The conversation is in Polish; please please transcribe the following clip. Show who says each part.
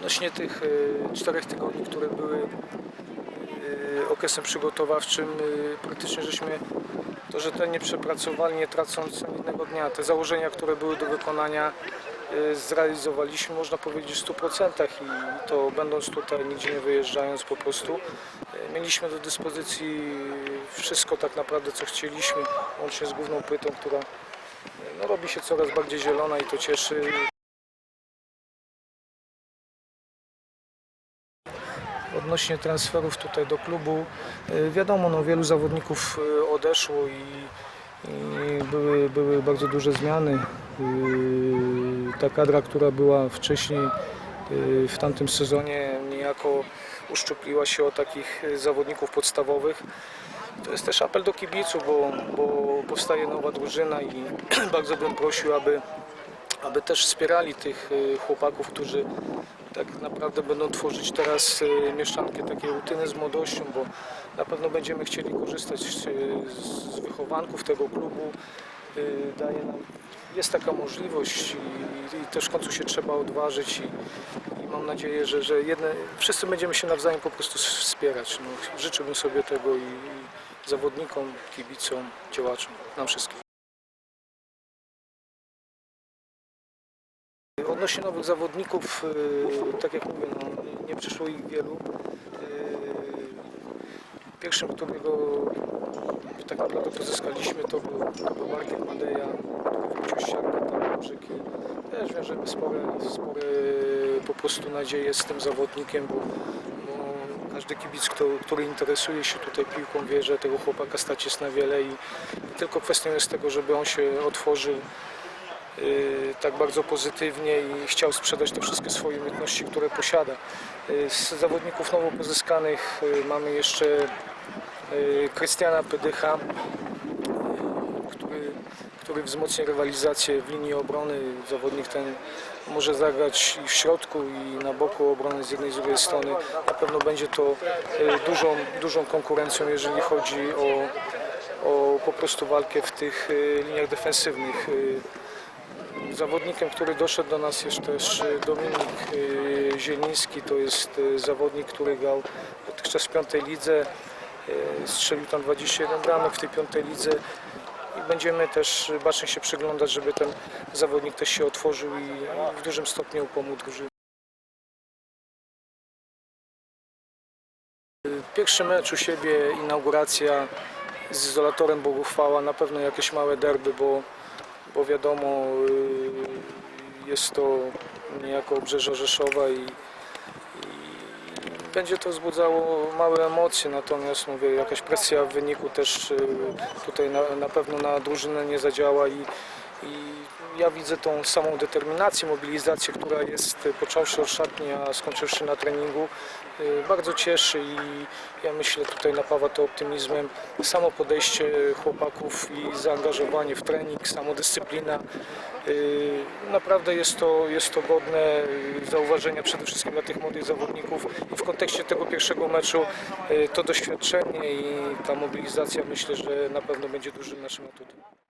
Speaker 1: Odnośnie tych e, czterech tygodni, które były e, okresem przygotowawczym, e, praktycznie żeśmy to rzetelnie przepracowali, nie tracąc jednego dnia. Te założenia, które były do wykonania, zrealizowaliśmy, można powiedzieć, w 100% i to będąc tutaj, nigdzie nie wyjeżdżając po prostu, mieliśmy do dyspozycji wszystko tak naprawdę, co chcieliśmy, łącznie z główną płytą, która no, robi się coraz bardziej zielona i to cieszy. Odnośnie transferów tutaj do klubu, e, wiadomo, no, wielu zawodników e, odeszło i, i były, były bardzo duże zmiany. E, Ta kadra, która była wcześniej w tamtym sezonie niejako uszczupliła się o takich zawodników podstawowych. To jest też apel do kibiców, bo, bo powstaje nowa drużyna i bardzo bym prosił, aby, aby też wspierali tych chłopaków, którzy tak naprawdę będą tworzyć teraz e, mieszczankę takiej rutyny z młodością, bo na pewno będziemy chcieli korzystać e, z wychowanków tego klubu. E, Daje nam, jest taka możliwość i, i też w końcu się trzeba odważyć i, i mam nadzieję, że, że jedne, wszyscy będziemy się nawzajem po prostu wspierać. No, życzyłbym sobie tego i, i zawodnikom, kibicom, działaczom, nam wszystkim. Odnośnie nowych zawodników, yy, tak jak mówię, no, nie przyszło ich wielu. Yy, Pierwszym, którego tak naprawdę pozyskaliśmy, to był, to był Markiem Madeja, który wrócił z siarki tam Brzyki. Też wiążemy spore, spore po prostu nadzieje z tym zawodnikiem, bo, bo każdy kibic, kto, który interesuje się tutaj piłką, wie, że tego chłopaka stać jest na wiele i, i tylko kwestią jest tego, żeby on się otworzył y, tak bardzo pozytywnie i chciał sprzedać te wszystkie swoje umiejętności, które posiada. Y, Z zawodników nowo pozyskanych y, mamy jeszcze y, Krystiana Pydycha, y, który, który wzmocni rywalizację w linii obrony. Zawodnik ten może zagrać i w środku i na boku obrony z jednej i z drugiej strony. Na pewno będzie to y, dużą, dużą konkurencją, jeżeli chodzi o, o po prostu walkę w tych y, liniach defensywnych. Zawodnikiem, który doszedł do nas jest też Dominik y, Zieliński. To jest y, zawodnik, który grał w piątej lidze. Y, Strzelił tam 21 bramek w tej piątej lidze. I będziemy też bacznie się przyglądać, żeby ten zawodnik też się otworzył i w dużym stopniu pomógł drużynie. Pierwszy mecz u siebie, inauguracja z izolatorem Boguchwała, na pewno jakieś małe derby, bo bo wiadomo, y, jest to niejako obrzeża Rzeszowa i, i będzie to wzbudzało małe emocje, natomiast mówię, jakaś presja w wyniku też y, tutaj na, na pewno na drużynę nie zadziała i, i ja widzę tą samą determinację, mobilizację, która jest y, począwszy od szatni, a skończywszy na treningu, y, bardzo cieszy i ja myślę tutaj napawa to optymizmem. Samo podejście chłopaków i zaangażowanie w trening, samodyscyplina. y, Naprawdę jest to, jest to godne zauważenia przede wszystkim dla tych młodych zawodników i w kontekście tego pierwszego meczu to doświadczenie i ta mobilizacja myślę, że na pewno będzie dużym naszym atutem.